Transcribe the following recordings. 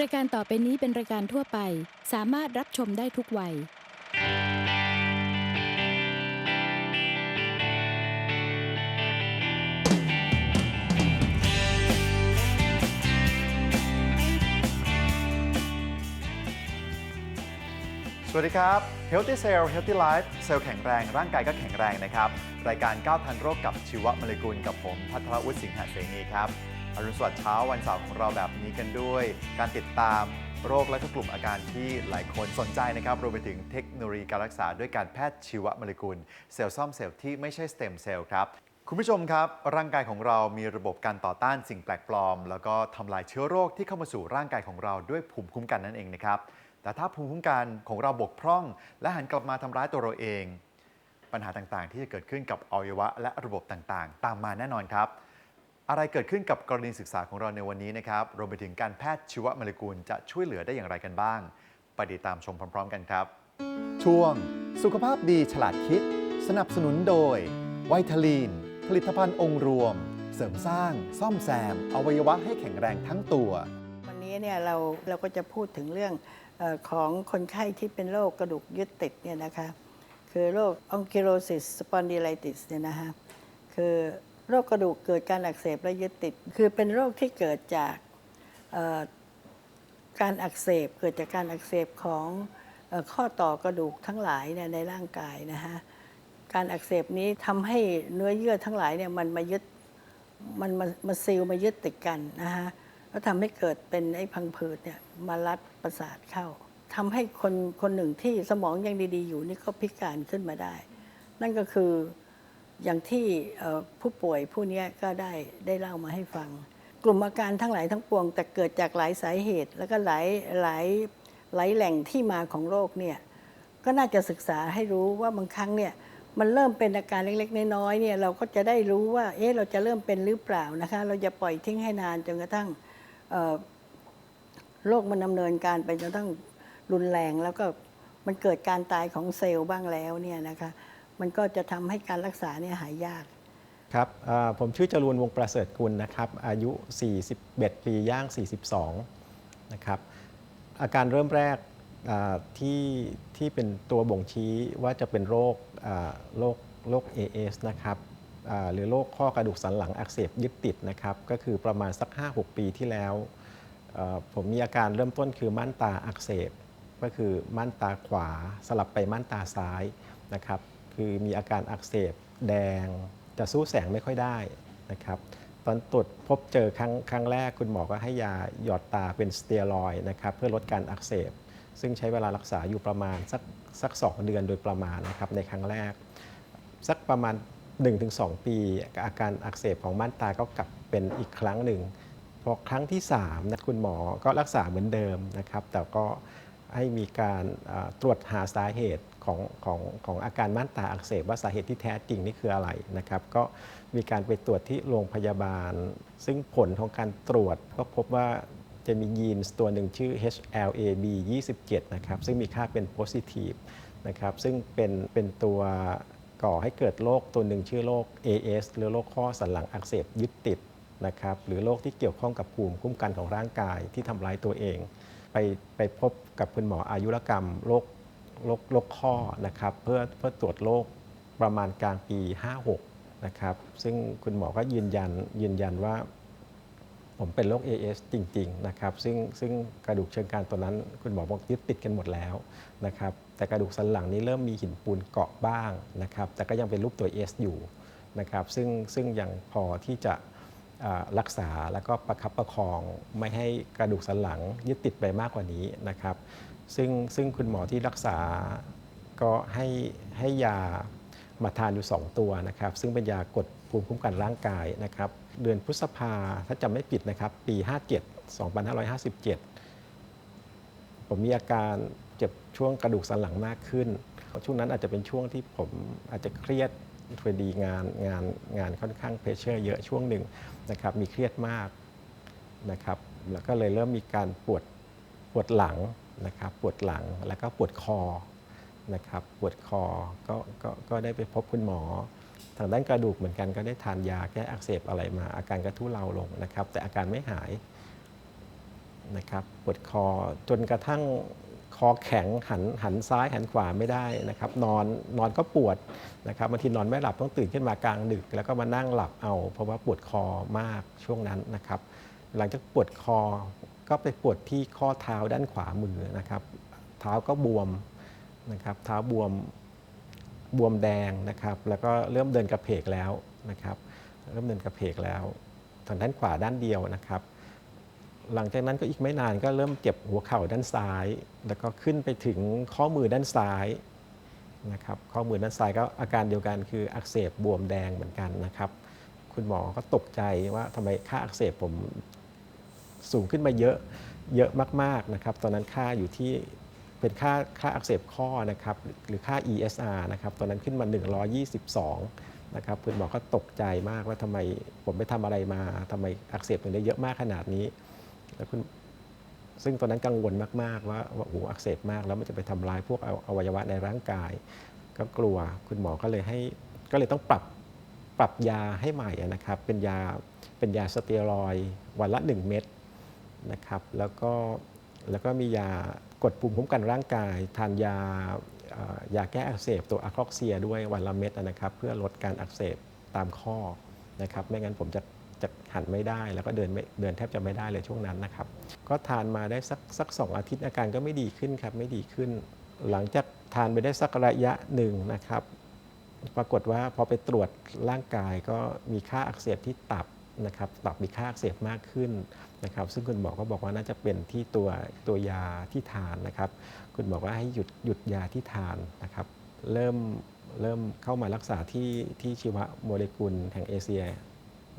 รายการต่อไปนี้เป็นรายการทั่วไป สามารถรับชมได้ทุกวัย สวัสดีครับ Healthy Cell Healthy Life เซลล์แข็งแรงร่างกายก็แข็งแรงนะครับ รายการก้าวทันโรคกับชีวมเลกุลกับผมพัทรวุฒิสิงหเสนีครับ อรุณสวัสดิ์เช้าวันเสาร์ของเราแบบนี้กันด้วย การติดตามโรคและก็กลุ่มอาการที่หลายคนสนใจนะครับ รวมไปถึงเทคโนโลยีการรักษาด้วยการแพทย์ชีวโมเลกุล เซลล์ซ่อมเซลล์ที่ไม่ใช่สเต็มเซลล์ครับ คุณผู้ชมครับ ร่างกายของเรามีระบบการต่อต้านสิ่งแปลกปลอม แล้วก็ทำลายเชื้อโรคที่เข้ามาสู่ร่างกายของเราด้วยภูมิคุ้มกันนั่นเองนะครับ แต่ถ้าภูมิคุ้มกันของเราบกพร่อง และหันกลับมาทำร้ายตัวเราเอง ปัญหาต่างๆ ที่จะเกิดขึ้นกับอวัยวะและระบบต่างๆ ตามมาแน่นอนครับ อะไรเกิดขึ้นกับกรณีศึกษาของเราในวันนี้นะครับ รวมไปถึงการแพทย์ชีวโมเลกุลจะช่วยเหลือได้อย่างไรกันบ้าง ไปติดตามชมพร้อม ๆ กันครับ ช่วง สุขภาพดีฉลาดคิด สนับสนุนโดย ไวทาลีน ผลิตภัณฑ์องค์รวม เสริมสร้าง ซ่อมแซม อวัยวะให้แข็งแรงทั้งตัว วันนี้เนี่ยเราเราก็จะพูดถึงเรื่องเออของคนไข้ที่เป็นโรคกระดูกยึดติดเนี่ยนะคะ คือโรค Oncholosis spondylitis เนี่ยนะคะคือ โรคกระดูกเกิดการอักเสบและยึดติด คือเป็นโรคที่เกิดจากการอักเสบเกิดจากการอักเสบของอข้อต่อกระดูกทั้งหลายเนี่ยในร่างกายนะคะการอักเสบนี้ทำให้เนื้อเยื่อทั้งหลายเนี่ยมันมายึดมันมามาซีลมายึดติดกันนะฮะแล้วทำให้เกิดเป็นไอ้พังผืดเนี่ยมารัดประสาทเข้าทำให้คนคนหนึ่งที่สมองยังดีๆ อยู่นี่ก็พิการขึ้นมาได้ นั่นก็คือ อย่างที่ผู้ป่วยผู้นี้ก็ได้ได้เล่ามาให้ฟัง กลุ่มอาการทั้งหลายทั้งปวง แต่เกิดจากหลายสาเหตุ แล้วก็หลายหลายหลายแหล่งที่มาของโรคเนี่ยก็น่าจะศึกษาให้รู้ว่าบางครั้งเนี่ยมันเริ่มเป็นอาการเล็กๆ น้อยๆเนี่ยเราก็จะได้รู้ว่าเอ๊ะเราจะเริ่มเป็นหรือเปล่านะคะ เราจะปล่อยทิ้งให้นานจนกระทั่งโรคมันดำเนินการไปจนกระทั่งรุนแรงแล้วก็มันเกิดการตายของเซลล์บ้างแล้วเนี่ยนะคะ มันก็จะทำให้การรักษาเนี่ยหายยากครับผมชื่อจรูนวงประเสริฐกุลนะครับ อายุ 41 ปีย่าง 42 นะครับ อาการเริ่มแรกที่ที่เป็นตัวบ่งชี้ว่าจะเป็นโรคโรคโรค AS นะครับหรือโรคข้อกระดูกสันหลังอักเสบยึดติดนะครับ ก็คือประมาณสัก 5-6 ปีที่แล้ว ผมมีอาการเริ่มต้นคือม่านตาอักเสบ ก็คือม่านตาขวาสลับไปม่านตาซ้ายนะครับ คือมีอาการอักเสบแดง จะสู้แสงไม่ค่อยได้นะครับตอนตรวจพบเจอครั้งครั้งแรกคุณหมอก็ให้ยาหยอดตาเป็นสเตียรอยนะครับเพื่อลดการอักเสบ ซึ่งใช้เวลารักษาอยู่ประมาณสักสักสองเดือนโดยประมาณนะครับในครั้งแรก สักประมาณ 1-2 ปี อาการอักเสบของม่านตาก็กลับเป็นอีกครั้งหนึ่งพอครั้งที่3นะคุณหมอก็รักษาเหมือนเดิมนะครับ แต่ก็ให้มีการตรวจหาสาเหตุ ของของของอาการม่านตาอักเสบว่าสาเหตุที่แท้จริงนี่คืออะไรนะครับ ก็มีการไปตรวจที่โรงพยาบาล ซึ่งผลของการตรวจก็พบว่าจะมียีนตัวหนึ่งชื่อ HLA-B 27นะครับ ซึ่งมีค่าเป็น positive นะครับ ซึ่งเป็นเป็นตัวก่อให้เกิดโรคตัวหนึ่งชื่อโรค AS หรือโรคข้อสันหลังอักเสบยึดติดนะครับ หรือโรคที่เกี่ยวข้องกับภูมิคุ้มกันของร่างกายที่ทำร้ายตัวเอง ไปไปพบกับคุณหมออายุรกรรมโรค โรคโรคข้อนะครับเพื่อเพื่อตรวจโรคประมาณกลางปี 56 นะครับซึ่งคุณหมอก็ยืนยันยืนยันว่า ผมเป็นโรค AS จริงๆนะครับซึ่งซึ่งกระดูกเชิงกรานตัวนั้น คุณหมอบอกยึดติดกันหมดแล้วนะครับแต่กระดูกสันหลังนี้เริ่มมีหินปูนเกาะบ้างนะครับแต่ก็ยังเป็นรูปตัว S อยู่นะครับซึ่งซึ่งยังพอที่จะรักษาแล้วก็ประคับประคองไม่ให้กระดูกสันหลังยึดติดไปมากกว่านี้นะครับ ซึ่งซึ่งคุณหมอที่รักษาก็ให้ให้ยามาทานอยู่ 2 ตัวนะครับ ซึ่งเป็นยากดภูมิคุ้มกันร่างกายนะครับ เดือนพฤษภาถ้าจำไม่ผิดนะครับ ปี 57 2557 ผมมีอาการเจ็บช่วงกระดูกสันหลังมากขึ้น ช่วงนั้นอาจจะเป็นช่วงที่ผมอาจจะเครียดพอดีงานงานงานค่อนข้างเพรสเชอร์เยอะช่วงหนึ่งนะครับมีเครียดมากนะครับแล้วก็เลยเริ่มมีการปวดปวดหลัง นะครับปวดหลังแล้วก็ปวดคอนะครับปวดคอก็ก็ก็ได้ไปพบคุณหมอ ทางด้านกระดูกเหมือนกันก็ได้ทานยาแก้อักเสบอะไรมา อาการก็ทุเลาลงนะครับ แต่อาการไม่หายนะครับปวดคอจนกระทั่งคอแข็งหันหันซ้ายหันขวาไม่ได้นะครับ นอนนอนก็ปวดนะครับบางทีนอนไม่หลับต้องตื่นขึ้นมากลางดึก แล้วก็มานั่งหลับเอา เพราะว่าปวดคอมากช่วงนั้นนะครับ หลังจากปวดคอ ก็ไปปวดที่ข้อเท้าด้านขวามือนะครับเท้าก็บวมนะครับเท้าบวมบวมแดงนะครับ แล้วก็เริ่มเดินกระเพกแล้วนะครับ เริ่มเดินกระเพกแล้วทางด้านขวาด้านเดียวนะครับ หลังจากนั้นก็อีกไม่นานก็เริ่มเจ็บหัวเข่าด้านซ้าย แล้วก็ขึ้นไปถึงข้อมือด้านซ้ายนะครับข้อมือด้านซ้ายก็อาการเดียวกันคืออักเสบบวมแดงเหมือนกันนะครับ คุณหมอก็ตกใจว่าทำไมค่าอักเสบผม สูงขึ้นมาเยอะเยอะมากๆนะครับตอนนั้นค่าอยู่ที่เป็นค่าค่าอักเสบข้อนะครับหรือค่า ESR นะครับตอนนั้นขึ้นมา 122นะครับคุณหมอก็ตกใจมากว่าทำไมผมไปทำอะไรมาทำไมอักเสบถึงได้เยอะมากขนาดนี้แล้วคุณซึ่งตอนนั้นกังวลมาก ๆ ว่าว่าโอ้โหอักเสบมาก แล้วมันจะไปทำร้ายพวกออวัยวะในร่างกาย ก็กลัวคุณหมอก็เลยให้ก็เลยต้องปรับปรับยาให้ใหม่นะครับเป็นยาเป็นยาสเตียรอยด์วันละ 1 เม็ด นะครับแล้วก็แล้วก็มียากดภูมิคุ้มกันร่างกาย ทานยายาแก้อักเสบตัวอะคลอกเซียด้วยวันละเม็ดนะครับ เพื่อลดการอักเสบตามข้อนะครับไม่งั้นผมจะจะหันไม่ได้ แล้วก็เดินไม่เดินแทบจะไม่ได้เลยช่วงนั้นนะครับ ก็ทานมาได้สักสักสองอาทิตย์อาการก็ไม่ดีขึ้นครับไม่ดีขึ้น หลังจากทานไปได้สักระยะหนึ่งนะครับ ปรากฏว่าพอไปตรวจร่างกายก็มีค่าอักเสบที่ตับ นะครับตับมีค่าอักเสบมากขึ้นนะครับ ซึ่งคุณหมอก็บอกว่าน่าจะเป็นที่ตัวตัวยาที่ทานนะครับ คุณหมอว่าให้หยุดหยุดยาที่ทานนะครับ เริ่มเริ่มเข้ามารักษาที่ที่ชีวโมเลกุลแห่งเอเชีย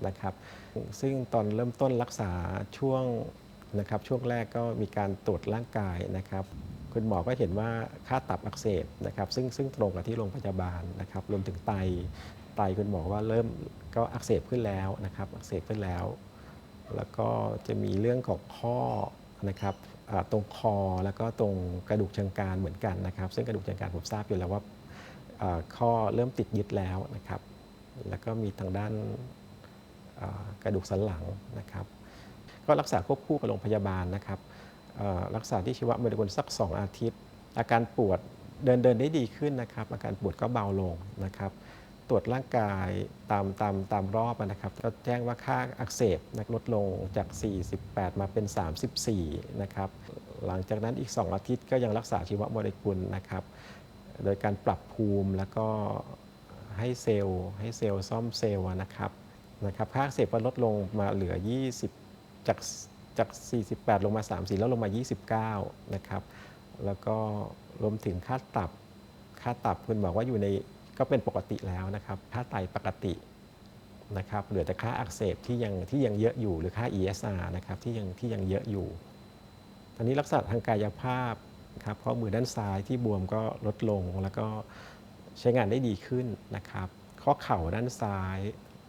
นะครับ ซึ่งตอนเริ่มต้นรักษาช่วงนะครับ ช่วงแรกก็มีการตรวจร่างกายนะครับคุณหมอก็เห็นว่าค่าตับอักเสบนะครับซึ่งซึ่งตรงกับที่โรงพยาบาลนะครับรวมถึงไต ไตคุณหมอว่าเริ่มก็อักเสบขึ้นแล้วนะครับอักเสบขึ้นแล้ว แล้วก็จะมีเรื่องของข้อนะครับตรงคอแล้วก็ตรงกระดูกเชิงกรานเหมือนกันนะครับ ซึ่งกระดูกเชิงกรานผมทราบอยู่แล้วว่าข้อเริ่มติดยึดแล้วนะครับ แล้วก็มีทางด้านกระดูกสันหลังนะครับ ก็รักษาควบคู่กับโรงพยาบาลนะครับรักษาที่ชีวมฤกุลสัก 2 อาทิตย์ อาการปวดเดินเดินได้ดีขึ้นนะครับ อาการปวดก็เบาลงนะครับ ตรวจร่างกายตามตามตามรอบนะครับก็แจ้งว่าค่าอักเสบนะลดลงจาก 48 มาเป็น 34 นะครับ หลังจากนั้นอีก 2 อาทิตย์ก็ยังรักษาชีวโมเลกุลนะครับ โดยการปรับภูมิแล้วก็ให้เซลล์ให้เซลล์ซ่อมเซลล์นะครับนะครับค่าอักเสบก็ลดลงมาเหลือ 20 จากจาก 48 ลงมา 34 แล้วลงมา 29 นะครับ แล้วก็รวมถึงค่าตับค่าตับคุณบอกว่าอยู่ใน ก็เป็นปกติแล้วนะครับ ค่าไตปกตินะครับเหลือแต่ค่าอักเสบที่ยังที่ยังเยอะอยู่หรือค่า ESR นะครับที่ยังที่ยังเยอะอยู่ตอนนี้รักษาทางกายภาพครับข้อมือด้านซ้ายที่บวมก็ลดลงแล้วก็ใช้งานได้ดีขึ้นนะครับ ข้อเข่าด้านซ้าย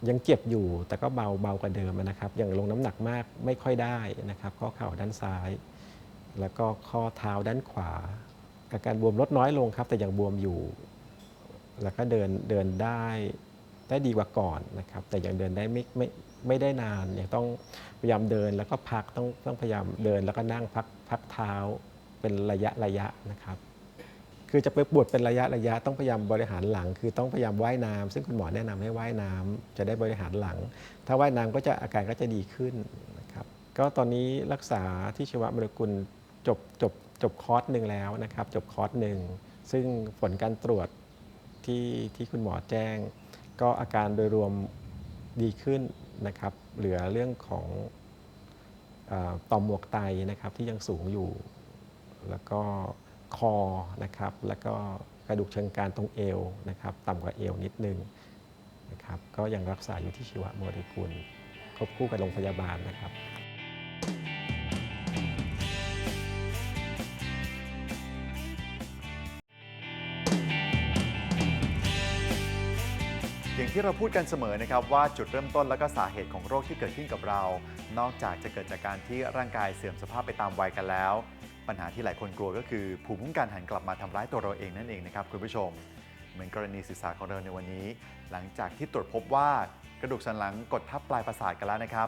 ยังเจ็บอยู่แต่ก็เบาเบากว่าเดิมนะครับย่างลงน้ำหนักมากไม่ค่อยได้นะครับ ข้อเข่าด้านซ้าย แล้วก็ข้อเท้าด้านขวา อาการบวมลดน้อยลงครับ แต่ยังบวมอยู่ แล้วก็เดินเดินได้ได้ดีกว่าก่อนนะครับ แต่ยังเดินได้ไม่ไม่ไม่ได้นานยังต้องพยายามเดินแล้วก็พักต้องต้องพยายามเดินแล้วก็นั่งพักพักเท้าเป็นระยะระยะนะครับคือจะไปปวดเป็นระยะระยะต้องพยายามบริหารหลัง คือต้องพยายามว่ายน้ำซึ่งคุณหมอแนะนำให้ว่ายน้ำจะได้บริหารหลัง ถ้าว่ายน้ำก็จะอาการก็จะดีขึ้นนะครับก็ตอนนี้รักษาที่ชีวมรกุลจบจบจบคอร์สหนึ่งแล้วนะครับ จบคอร์สหนึ่งซึ่งผลการตรวจ ที่ที่คุณหมอแจ้ง ก็อาการโดยรวมดีขึ้นนะครับ เหลือเรื่องของอต่อมหมวกไตนะครับที่ยังสูงอยู่ แล้วก็คอนะครับ แล้วก็กระดูกเชิงกรานตรงเอวนะครับ ต่ำกว่าเอวนิดนึงนะครับ ก็ยังรักษาอยู่ที่ชีวโมเลกุลควบคู่กับโรงพยาบาลนะครับ อย่างที่เราพูดกันเสมอนะครับว่าจุดเริ่มต้นและก็สาเหตุของโรคที่เกิดขึ้นกับเรา นอกจากจะเกิดจากการที่ร่างกายเสื่อมสภาพไปตามวัยกันแล้ว ปัญหาที่หลายคนกลัวก็คือ ภูมิคุ้มกันหันกลับมาทำร้ายตัวเราเองนั่นเองนะครับคุณผู้ชม เหมือนกรณีศึกษาของเราในวันนี้ หลังจากที่ตรวจพบว่ากระดูกสันหลังกดทับปลายประสาทกันแล้วนะครับ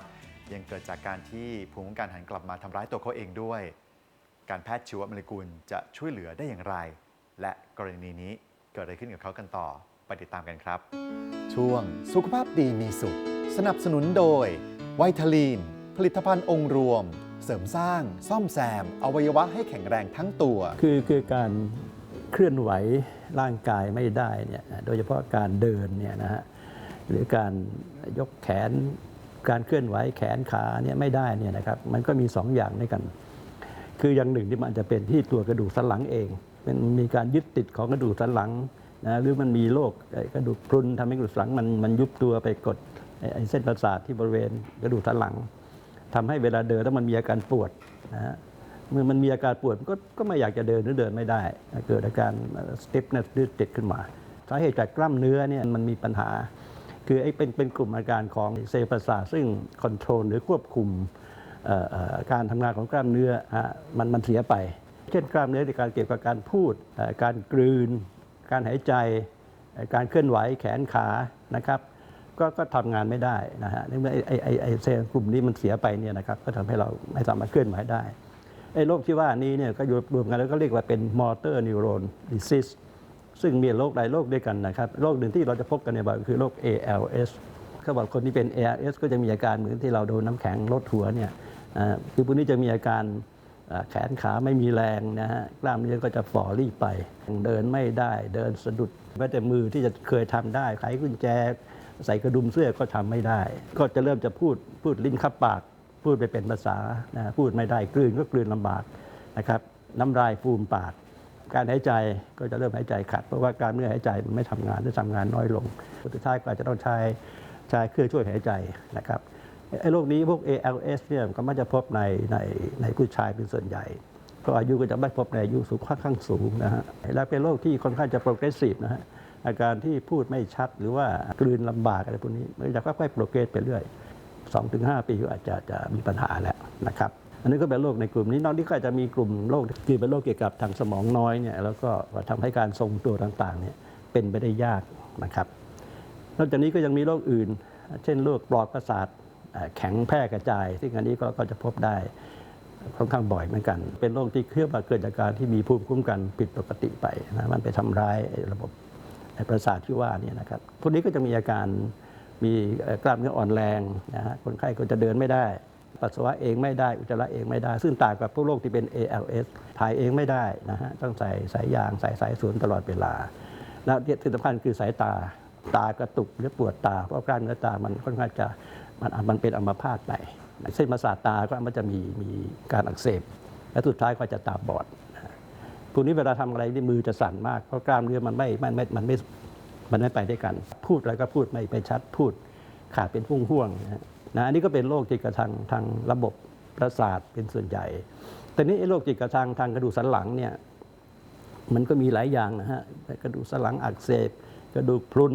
ยังเกิดจากการที่ภูมิคุ้มกันหันกลับมาทำร้ายตัวเขาเองด้วย การแพทย์ชีวโมเลกุลจะช่วยเหลือได้อย่างไร และกรณีนี้เกิดอะไรขึ้นกับเขากันต่อ ไปติดตามกันครับ ช่วงสุขภาพดีมีสุข สนับสนุนโดยไวทาลีน ผลิตภัณฑ์องค์รวม เสริมสร้าง ซ่อมแซม อวัยวะให้แข็งแรงทั้งตัว คือคือการเคลื่อนไหวร่างกายไม่ได้เนี่ยโดยเฉพาะการเดินเนี่ยนะฮะหรือการยกแขนการเคลื่อนไหวแขนขาเนี่ยไม่ได้เนี่ยนะครับมันก็มีสองอย่างด้วยกัน คืออย่างหนึ่งที่มันจะเป็นที่ตัวกระดูกสันหลังเองมันมีการยึดติดของกระดูกสันหลัง นะหรือมันมีโรคกระดูกพรุนทำให้กระดูกสันหลังมันมันยุบตัวไปกดไอ้เส้นประสาทที่บริเวณกระดูกสันหลังทำให้เวลาเดินแล้วมันมีอาการปวดนะฮะเมื่อมันมีอาการปวดก็ก็ไม่อยากจะเดินหรือเดินไม่ได้ เกิดอาการ stiffness หรือติดขึ้นมาสาเหตุจากกล้ามเนื้อเนี่ยมันมีปัญหา คือไอ้เป็นเป็นกลุ่มอาการของเซลล์ประสาทซึ่งคอนโทรลหรือควบคุมการทำงานของกล้ามเนื้อมันมันเสียไป เช่นกล้ามเนื้อในการเกี่ยวกับการพูดการกลืน การหายใจ การเคลื่อนไหวแขนขานะครับ ก็ก็ทำงานไม่ได้นะฮะเมื่อไอ้ไอไอไอเซลล์กลุ่มนี้มันเสียไปเนี่ยนะครับก็ทำให้เราไม่สามารถเคลื่อนไหวได้ไอโรคที่ว่านี้เนี่ยก็รวมรวมกันแล้วก็เรียกว่าเป็น motor neuron disease ซึ่งมีโรคหลายโรคด้วยกันนะครับโรคหนึ่งที่เราจะพบกันในบ่อยคือโรค ALS เขาบอกคนที่เป็น ALS ก็จะมีอาการเหมือนที่เราโดนน้ำแข็งลดหัวเนี่ยคือพวกนี้จะมีอาการ แขนขาไม่มีแรงนะฮะกล้ามเนื้อก็จะฝ่อรีบไป เดินไม่ได้เดินสะดุดแม้แต่มือที่จะเคยทำได้ไขกุญแจ ใส่กระดุมเสื้อก็ทำไม่ได้ ก็จะเริ่มจะพูดพูดลิ้นคับปาก พูดไปเป็นภาษานะพูดไม่ได้กลืนก็กลืนลำบากนะครับน้ำลายฟูมปาก การหายใจก็จะเริ่มหายใจขัด เพราะว่าการเมื่อหายใจมันไม่ทำงานหรือทำงานน้อยลงสุดท้ายก็อาจจะต้องใช้ใช้เครื่องช่วยหายใจนะครับ ไอ้โรคนี้พวก ALS เนี่ยก็มักจะพบในในในผู้ชายเป็นส่วนใหญ่ก็อายุก็จะไม่พบในอายุสูงค่อนข้างสูงนะฮะและเป็นโรคที่ค่อนข้างจะ progressive นะฮะอาการที่พูดไม่ชัดหรือว่ากลืนลำบากอะไรพวกนี้มันจะค่อยๆ progress ไปเรื่อย 2-5 ปีก็อาจจะจะมีปัญหาแล้วนะครับ อันนี้ก็เป็นโรคในกลุ่มนี้นอกนี้ก็จะมีกลุ่มโรคที่เป็นโรคเกี่ยวกับทางสมองน้อยเนี่ยแล้วก็ทำให้การทรงตัวต่างๆเนี่ยเป็นไปได้ยากนะครับ นอกจากนี้ก็ยังมีโรคอื่น เช่นโรคปลอดประสาท แข็งแพร่กระจาย ซึ่งอันนี้ก็จะพบได้ค่อนข้างบ่อยเหมือนกัน เป็นโรคที่เครียดมาเกิดจากการที่มีภูมิคุ้มกันผิดปกติไปนะมันไปทำร้ายระบบประสาทที่ว่าเนี่ยนะครับพวกนี้ก็จะมีอาการมีกล้ามเนื้ออ่อนแรงนะฮะคนไข้ก็จะเดินไม่ได้ ปัสสาวะเองไม่ได้ อุจจาระเองไม่ได้ ซึ่งต่างกับพวกโรคที่เป็น ALS ถ่ายเองไม่ได้นะฮะต้องใส่สายยางใส่สายสวนตลอดเวลา และที่สำคัญคือสายตาตากระตุกหรือปวดตาเพราะกล้ามเนื้อตามันค่อนข้างจะ มันมันเป็นอัมพาตไป เส้นประสาทตาก็มันจะมีมีการอักเสบ และสุดท้ายก็จะตาบอดพวกนี้เวลาทำอะไรนี่มือจะสั่นมากเพราะกล้ามเนื้อมันไม่มันไม่มันไม่มันไม่ไปด้วยกัน พูดอะไรก็พูดไม่ไปชัดพูดขาดเป็นห่วงๆนะฮะนะอันนี้ก็เป็นโรคจิตกระทางทางระบบประสาทเป็นส่วนใหญ่ แต่นี้ไอ้โรคจิตกระทางทางกระดูกสันหลังเนี่ยมันก็มีหลายอย่างนะฮะกระดูกสันหลังอักเสบ กระดูกพรุน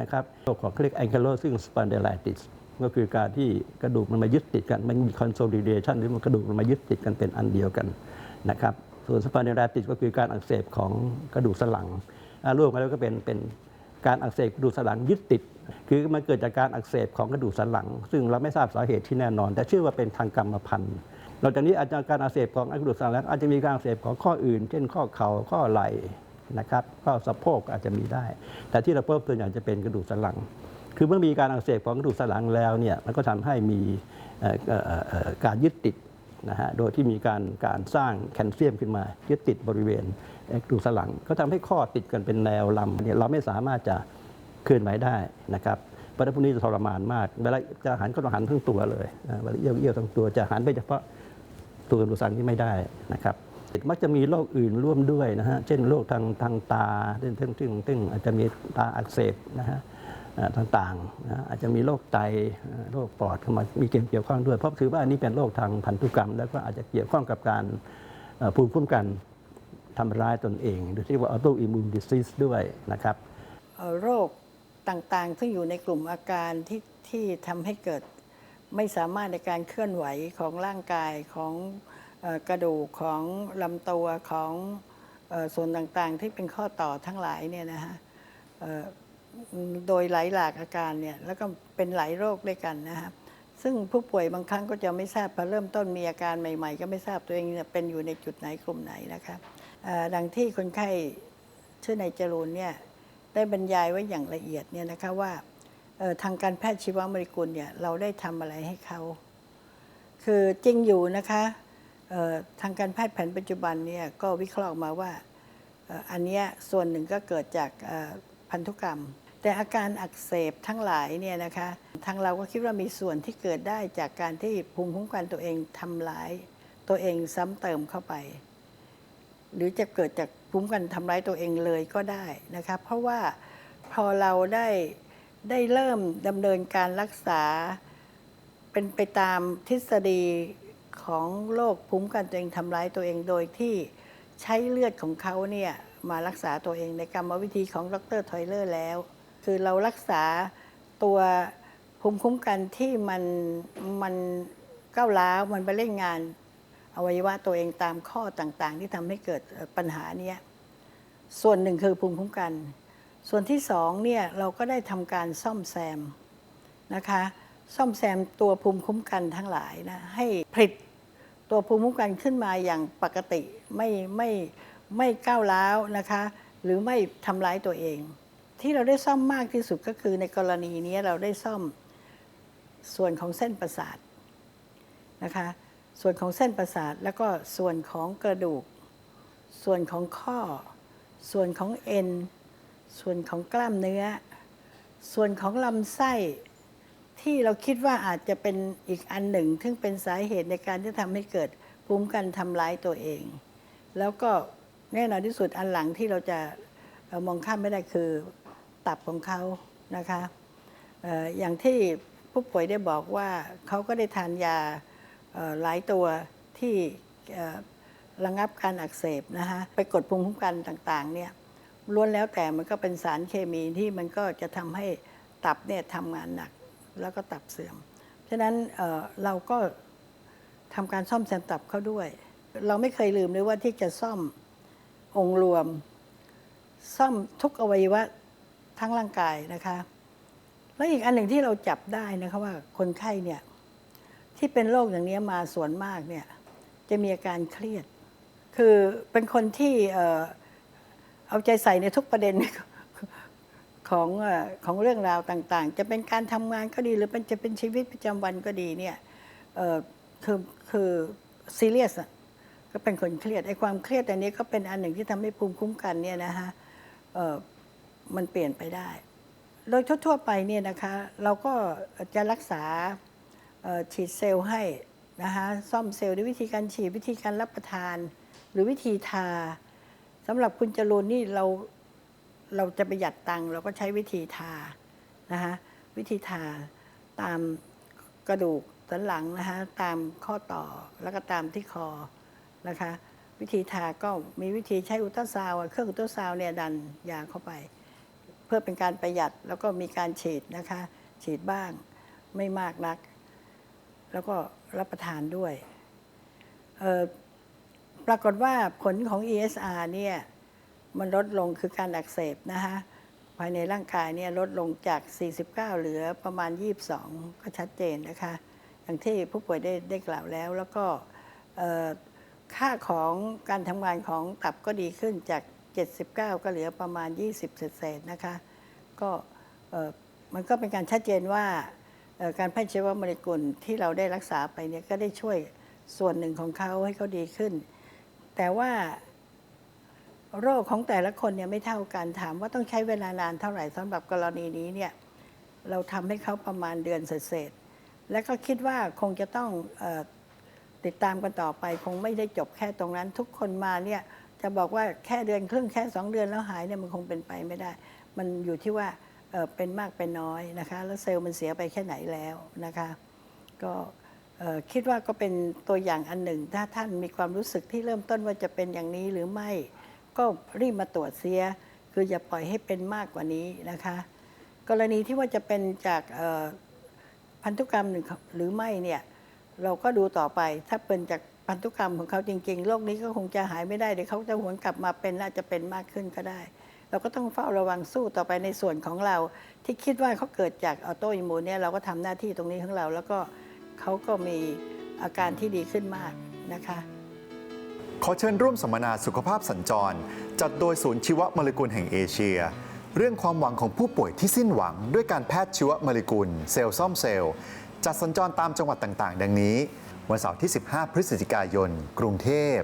นะครับโรคของเขาเรียก ankylosing spondylitis ก็คือการที่กระดูกมันมายึดติดกัน มันมี consolidation หรือมันกระดูกมันมายึดติดกันเป็นอันเดียวกันนะครับส่วน spondylitis ก็คือการอักเสบของกระดูกสันหลังรวมกันแล้วก็เป็นเป็นการอักเสบกระดูกสันหลังยึดติด คือมันเกิดจากการอักเสบของกระดูกสันหลัง ซึ่งเราไม่ทราบสาเหตุที่แน่นอน แต่เชื่อว่าเป็นทางกรรมพันธุ์นอกจากนี้อาจจะการอักเสบของกระดูกสันหลังอาจจะมีการอักเสบของข้ออื่น เช่นข้อเข่าข้อไหล่นะครับข้อสะโพกอาจจะมีได้ แต่ที่เราพบตัวอย่างจะเป็นกระดูกสันหลัง คือเมื่อมีการอักเสบของกระดูกสันหลังแล้วเนี่ยมันก็ทำให้มีการยึดติดนะฮะโดยที่มีการการสร้างแคลเซียมขึ้นมายึดติดบริเวณกระดูกสันหลัง ก็ทำให้ข้อติดกันเป็นแนวลำเนี่ยเราไม่สามารถจะเคลื่อนไหวได้นะครับเพราะนั้นพวกนี้จะทรมานมากเวลาจะหันก็ต้องหันทั้งตัวเลยเวลาเอี้ยวเอี้ยวทั้งตัวจะหันไปเฉพาะตัวกระดูกสันที่ไม่ได้นะครับมักจะมีโรคอื่นร่วมด้วยนะฮะ เช่นโรคทางทางตาซึ่งซึ่งซึ่งซึ่งอาจจะมีตาอักเสบนะฮะ ต่างๆ อาจจะมีโรคไตโรคปอดเข้ามามีเกณฑ์เกี่ยวข้องด้วย เพราะถือว่าอันนี้เป็นโรคทางพันธุกรรม แล้วก็อาจจะเกี่ยวข้องกับการภูมิคุ้มกันทำร้ายตนเองหรือที่ว่า autoimmune disease ด้วยนะครับโรคต่างๆ ซึ่งอยู่ในกลุ่มอาการที่ที่ทำให้เกิดไม่สามารถในการเคลื่อนไหวของร่างกายของกระดูกของลำตัวของส่วนต่างๆ ที่เป็นข้อต่อทั้งหลายเนี่ยนะฮะ โดยหลายหลากอาการเนี่ยแล้วก็เป็นหลายโรคด้วยกันนะฮะซึ่งผู้ป่วยบางครั้งก็จะไม่ทราบพอเริ่มต้นมีอาการใหม่ ๆ ก็ไม่ทราบตัวเองเนี่ยเป็นอยู่ในจุดไหนกลุ่มไหนนะคะเอ่อดังที่คนไข้ชื่อนายจรูนเนี่ยได้บรรยายไว้อย่างละเอียดเนี่ยนะคะว่าทางการแพทย์ชีวโมเลกุลเนี่ยเราได้ทำอะไรให้เขา คือจริงอยู่นะคะทางการแพทย์แผนปัจจุบันเนี่ยก็วิเคราะห์มาว่าอันเนี้ยส่วนหนึ่งก็เกิดจากพันธุกรรม แต่อาการอักเสบทั้งหลายเนี่ยนะคะทางเราก็คิดว่ามีส่วนที่เกิดได้จากการที่ภูมิคุ้มกันตัวเองทำร้าย ตัวเองซ้ำเติมเข้าไป หรือจะเกิดจากภูมิคุ้มกันทำร้ายตัวเองเลยก็ได้นะคะเพราะว่าพอเราได้ได้เริ่มดำเนินการรักษา เป็นไปตามทฤษฎีของโรคภูมิคุ้มกันตัวเองทำร้ายตัวเองโดยที่ใช้เลือดของเขาเนี่ยมารักษาตัวเองในกรรมวิธีของดรทอยเลอร์แล้ว คือเรารักษาตัวภูมิคุ้มกันที่มันมันก้าวร้าวมันไปเล่นงาน อวัยวะตัวเองตามข้อต่างๆ ที่ทำให้เกิดปัญหาเนี้ยส่วนหนึ่งคือภูมิคุ้มกัน ส่วนที่สองเนี่ยเราก็ได้ทำการซ่อมแซมนะคะซ่อมแซมตัวภูมิคุ้มกันทั้งหลายนะให้ผลิตตัวภูมิคุ้มกันขึ้นมาอย่างปกติไม่ไม่ไม่ก้าวร้าวนะคะ หรือไม่ทำร้ายตัวเอง ที่เราได้ซ่อมมากที่สุดก็คือในกรณีนี้เราได้ซ่อมส่วนของเส้นประสาทนะคะส่วนของเส้นประสาทแล้วก็ส่วนของกระดูก ส่วนของข้อ ส่วนของเอ็น ส่วนของกล้ามเนื้อ ส่วนของลำไส้ที่เราคิดว่าอาจจะเป็นอีกอันหนึ่ง ซึ่งเป็นสาเหตุในการที่ทำให้เกิดภูมิคุ้มกันทำร้ายตัวเอง แล้วก็แน่นอนที่สุดอันหลังที่เราจะมองข้ามไม่ได้คือ ตับของเขานะคะออย่างที่ผู้ป่วยได้บอกว่าเขาก็ได้ทานยาหลายตัวที่ระงับการอักเสบนะคะไปกดภูมิคุ้มกันต่างๆเนี่ยล้วนแล้วแต่มันก็เป็นสารเคมีที่มันก็จะทำให้ตับเนี่ยทำงานหนักแล้วก็ตับเสื่อม ฉะนั้นเเราก็ทำการซ่อมแซมตับเขาด้วย เราไม่เคยลืมเลยว่าที่จะซ่อมองค์รวม ซ่อมทุกอวัยวะ ทั้งร่างกายนะคะ แล้วอีกอันหนึ่งที่เราจับได้นะคะว่าคนไข้เนี่ยที่เป็นโรคอย่างนี้มาส่วนมากเนี่ยจะมีอาการเครียด คือเป็นคนที่เอาใจใส่ในทุกประเด็นของของเรื่องราวต่าง ๆ จะเป็นการทำงานก็ดีหรือเป็นจะเป็นชีวิตประจำวันก็ดีเนี่ยคือคือซีเรียสก็เป็นคนเครียดไอ้ความเครียดอันนี้ก็เป็นอันหนึ่งที่ทำให้ภูมิคุ้มกันเนี่ยนะฮะ มันเปลี่ยนไปได้ โดยทั่วๆไปเนี่ยนะคะ เราก็จะรักษาฉีดเซลล์ให้นะคะซ่อมเซลล์ด้วยวิธีการฉีดวิธีการรับประทาน หรือวิธีทาสำหรับคุณจรูนนี่เราเราจะประหยัดตังค์เราก็ใช้วิธีทานะคะวิธีทาตามกระดูกสันหลังนะคะตามข้อต่อแล้วก็ตามที่คอนะคะ วิธีทาก็มีวิธีใช้อุลตราซาวด์เครื่องอุลตราซาวด์เนี่ยดันยาเข้าไป พื่อเป็นการประหยัดแล้วก็มีการฉีดนะคะ ฉีดบ้างไม่มากนัก แล้วก็รับประทานด้วยปรากฏว่าผลของ ESR เนี่ยมันลดลงคือการอักเสบนะคะภายในร่างกายเนี่ยลดลงจาก 49 เหลือประมาณ 22 ก็ชัดเจนนะคะ อย่างที่ผู้ป่วยได้ได้กล่าวแล้ว แล้วก็ค่าของการทำงานของตับก็ดีขึ้นจาก 79 ก็เหลือประมาณ 20 เศษๆนะคะ ก็มันก็เป็นการชัดเจนว่าการแพทย์ชีวโมเลกุลที่เราได้รักษาไปเนี่ยก็ได้ช่วยส่วนหนึ่งของเขาให้เขาดีขึ้น แต่ว่าโรคของแต่ละคนเนี่ยไม่เท่ากันถามว่าต้องใช้เวลานานเท่าไหร่สำหรับกรณีนี้เนี่ยเราทำให้เขาประมาณเดือนเศษๆและก็คิดว่าคงจะต้องอติดตามกันต่อไป คงไม่ได้จบแค่ตรงนั้น ทุกคนมาเนี่ย จะบอกว่าแค่เดือนครึ่งแค่สองเดือนแล้วหายเนี่ยมันคงเป็นไปไม่ได้ มันอยู่ที่ว่าเป็นมากเป็นน้อยนะคะ แล้วเซลล์มันเสียไปแค่ไหนแล้วนะคะ ก็คิดว่าก็เป็นตัวอย่างอันหนึ่ง ถ้าท่านมีความรู้สึกที่เริ่มต้นว่าจะเป็นอย่างนี้หรือไม่ ก็รีบมาตรวจเสีย คืออย่าปล่อยให้เป็นมากกว่านี้นะคะ กรณีที่ว่าจะเป็นจากพันธุกรรมหรือหรือไม่เนี่ยเราก็ดูต่อไปถ้าเป็นจาก พันธุกรรมของเขาจริง ๆ โรคนี้ก็คงจะหายไม่ได้เดี๋ยวเขาจะหวนกลับมาเป็นน่าจะเป็นมากขึ้นก็ได้ เราก็ต้องเฝ้าระวังสู้ต่อไปในส่วนของเรา ที่คิดว่าเขาเกิดจากออโตอิมูนเนี่ยเราก็ทำหน้าที่ตรงนี้ของเรา แล้วก็เขาก็มีอาการที่ดีขึ้นมากนะคะขอเชิญร่วมสัมมนาสุขภาพสัญจร จัดโดยศูนย์ชีวโมเลกุลแห่งเอเชีย เรื่องความหวังของผู้ป่วยที่สิ้นหวัง ด้วยการแพทย์ชีวโมเลกุล เซลล์ซ่อมเซลล์จัดสัญจรตามจังหวัดต่าง ๆ ดังนี้ วันเสาร์ที่ 15 พฤศจิกายน กรุงเทพ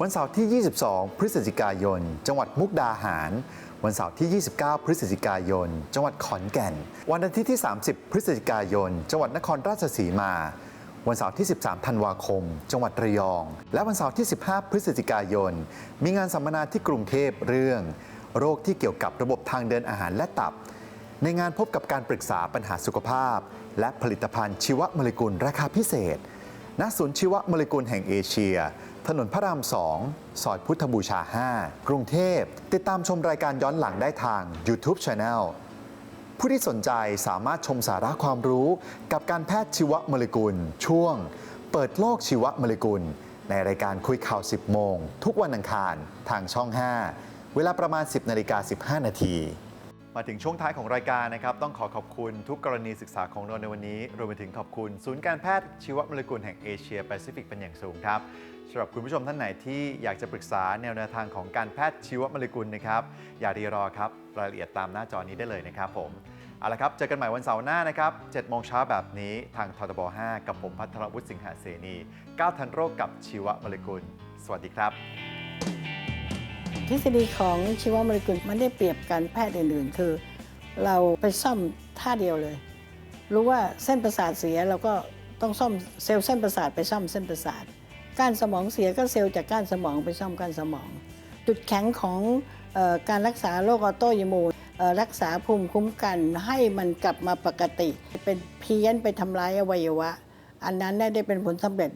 วันเสาร์ที่ 22 พฤศจิกายน จังหวัดมุกดาหาร วันเสาร์ที่ 29 พฤศจิกายน จังหวัดขอนแก่น วันอาทิตย์ที่ 30 พฤศจิกายน จังหวัดนครราชสีมา วันเสาร์ที่ 13 ธันวาคม จังหวัดระยอง และวันเสาร์ที่ 15 พฤศจิกายน มีงานสัมมนาที่กรุงเทพเรื่อง โรคที่เกี่ยวกับระบบทางเดินอาหารและตับ ในงานพบกับการปรึกษาปัญหาสุขภาพ และผลิตภัณฑ์ชีวโมเลกุลราคาพิเศษ ณศูนย์ชีวโมเลกุลแห่งเอเชีย ถนนพระราม2ซอยพุทธบูชา 5 กรุงเทพ ติดตามชมรายการย้อนหลังได้ทาง YouTube Channel ผู้ที่สนใจสามารถชมสาระความรู้กับการแพทย์ชีวโมเลกุล ช่วง เปิดโลกชีวโมเลกุล ในรายการคุยข่าว 10 โมง ทุกวันอังคารทางช่อง 5 เวลาประมาณ 10นาฬิกา15 นาที มาถึงช่วงท้ายของรายการนะครับ ต้องขอขอบคุณทุกกรณีศึกษาของเราในวันนี้รวมไปถึงขอบคุณ ศูนย์การแพทย์ชีวโมเลกุลแห่งเอเชียแปซิฟิกเป็นอย่างสูงครับสำหรับคุณผู้ชมท่านไหนที่อยากจะปรึกษาแนวแนวทางของการแพทย์ชีวโมเลกุลนะครับ อย่ารีรอครับ รายละเอียดตามหน้าจอนี้ได้เลยนะครับผมเอาละครับ เจอกันใหม่วันเสาร์หน้านะครับ7โมงเช้าแบบนี้ทางททบ 5 กับผมพัทรวุฒิสิงหาเสนีก้าวทันโรคกับชีวโมเลกุล สวัสดีครับ ทฤษฎีของชีวโมเลกุลมันได้เปรียบการแพทย์อื่นๆ คือ เราไปซ่อมท่าเดียวเลย รู้ว่าเส้นประสาทเสียเราก็ต้องซ่อมเซลล์เส้นประสาทไปซ่อมเส้นประสาทก้านสมองเสียก็เซลล์จากก้านสมองไปซ่อมก้านสมอง จุดแข็งของออการรักษาโรคออโตอิมูนรักษาภูมิคุ้มกันให้มันกลับมาปกติ เป็นเพี้ยนไปทำร้ายอวัยวะ อันนั้นได้เป็นผลสำเร็จ